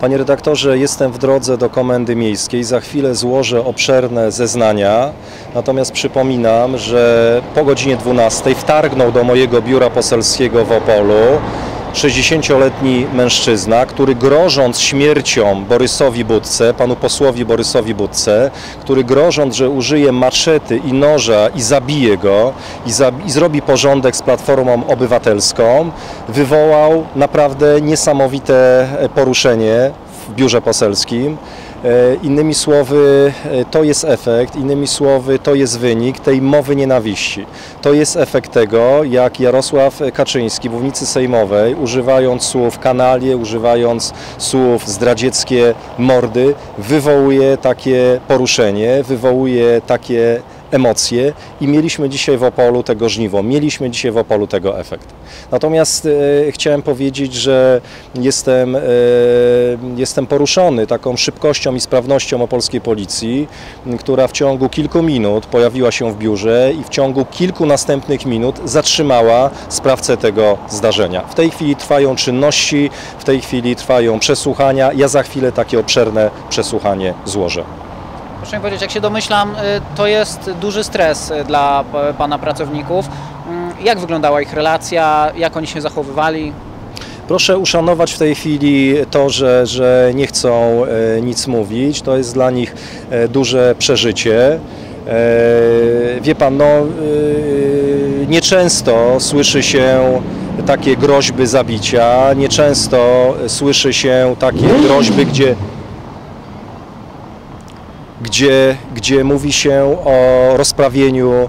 Panie redaktorze, jestem w drodze do Komendy Miejskiej. Za chwilę złożę obszerne zeznania. Natomiast przypominam, że po godzinie 12 wtargnął do mojego biura poselskiego w Opolu 60-letni mężczyzna, który grożąc śmiercią Borysowi Budce, panu posłowi Borysowi Budce, który grożąc, że użyje maczety i noża i zabije go i, i zrobi porządek z Platformą Obywatelską, wywołał naprawdę niesamowite poruszenie w biurze poselskim. E, Innymi słowy, e, to jest efekt, innymi słowy, to jest wynik tej mowy nienawiści. To jest efekt tego, jak Jarosław Kaczyński mównicy sejmowej, używając słów kanalie, używając słów zdradzieckie mordy, wywołuje takie poruszenie, wywołuje takie emocje i mieliśmy dzisiaj w Opolu tego żniwo, mieliśmy dzisiaj w Opolu tego efekt. Natomiast e, chciałem powiedzieć, że jestem, e, jestem poruszony taką szybkością i sprawnością opolskiej policji, która w ciągu kilku minut pojawiła się w biurze i w ciągu kilku następnych minut zatrzymała sprawcę tego zdarzenia. W tej chwili trwają czynności, w tej chwili trwają przesłuchania. Ja za chwilę takie obszerne przesłuchanie złożę. Proszę mi powiedzieć, jak się domyślam, y, to jest duży stres y, dla p- Pana pracowników. Mm, Jak wyglądała ich relacja, jak oni się zachowywali? Proszę uszanować w tej chwili to, że, że nie chcą nic mówić. To jest dla nich duże przeżycie. Wie pan, no nieczęsto słyszy się takie groźby zabicia, nieczęsto słyszy się takie groźby, gdzie gdzie, gdzie mówi się o rozprawieniu e,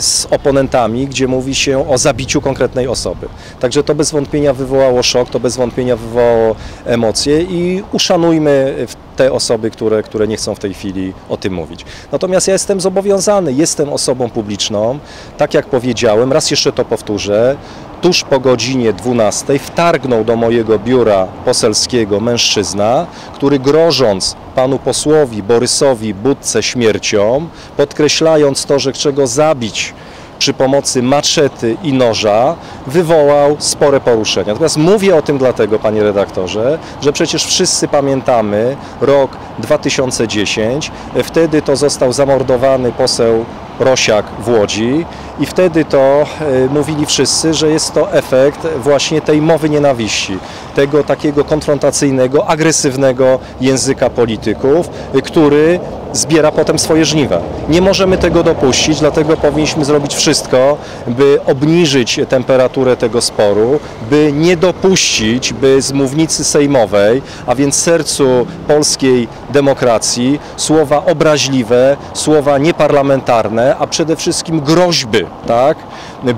z oponentami, gdzie mówi się o zabiciu konkretnej osoby. Także to bez wątpienia wywołało szok, to bez wątpienia wywołało emocje i uszanujmy te osoby, które, które nie chcą w tej chwili o tym mówić. Natomiast ja jestem zobowiązany, jestem osobą publiczną, tak jak powiedziałem, raz jeszcze to powtórzę, tuż po godzinie 12 wtargnął do mojego biura poselskiego mężczyzna, który grożąc panu posłowi Borysowi Budce śmiercią, podkreślając to, że chce go zabić przy pomocy maczety i noża, wywołał spore poruszenia. Natomiast mówię o tym dlatego, panie redaktorze, że przecież wszyscy pamiętamy rok 2010. Wtedy to został zamordowany poseł Rosiak w Łodzi. I wtedy to e, mówili wszyscy, że jest to efekt właśnie tej mowy nienawiści, tego takiego konfrontacyjnego, agresywnego języka polityków, e, który zbiera potem swoje żniwa. Nie możemy tego dopuścić, dlatego powinniśmy zrobić wszystko, by obniżyć temperaturę tego sporu, by nie dopuścić, by z mównicy sejmowej, a więc sercu polskiej demokracji, słowa obraźliwe, słowa nieparlamentarne, a przede wszystkim groźby, tak,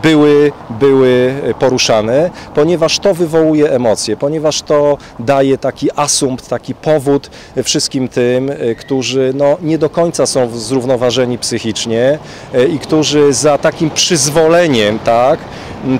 były, były poruszane, ponieważ to wywołuje emocje, ponieważ to daje taki asumpt, taki powód wszystkim tym, którzy no, nie do końca są zrównoważeni psychicznie e, i którzy za takim przyzwoleniem, tak,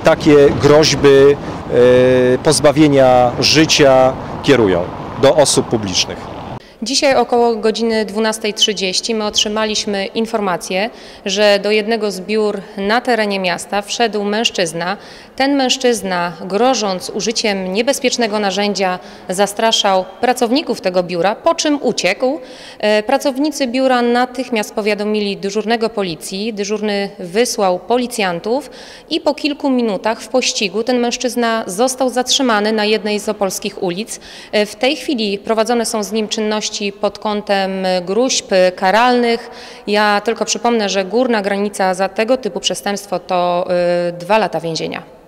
takie groźby e, pozbawienia życia kierują do osób publicznych. Dzisiaj około godziny 12.30 my otrzymaliśmy informację, że do jednego z biur na terenie miasta wszedł mężczyzna. Ten mężczyzna, grożąc użyciem niebezpiecznego narzędzia, zastraszał pracowników tego biura, po czym uciekł. E, Pracownicy biura natychmiast powiadomili dyżurnego policji. Dyżurny wysłał policjantów i po kilku minutach w pościgu ten mężczyzna został zatrzymany na jednej z opolskich ulic. E, W tej chwili prowadzone są z nim czynności pod kątem gruźb karalnych. Ja tylko przypomnę, że górna granica za tego typu przestępstwo to y, dwa lata więzienia.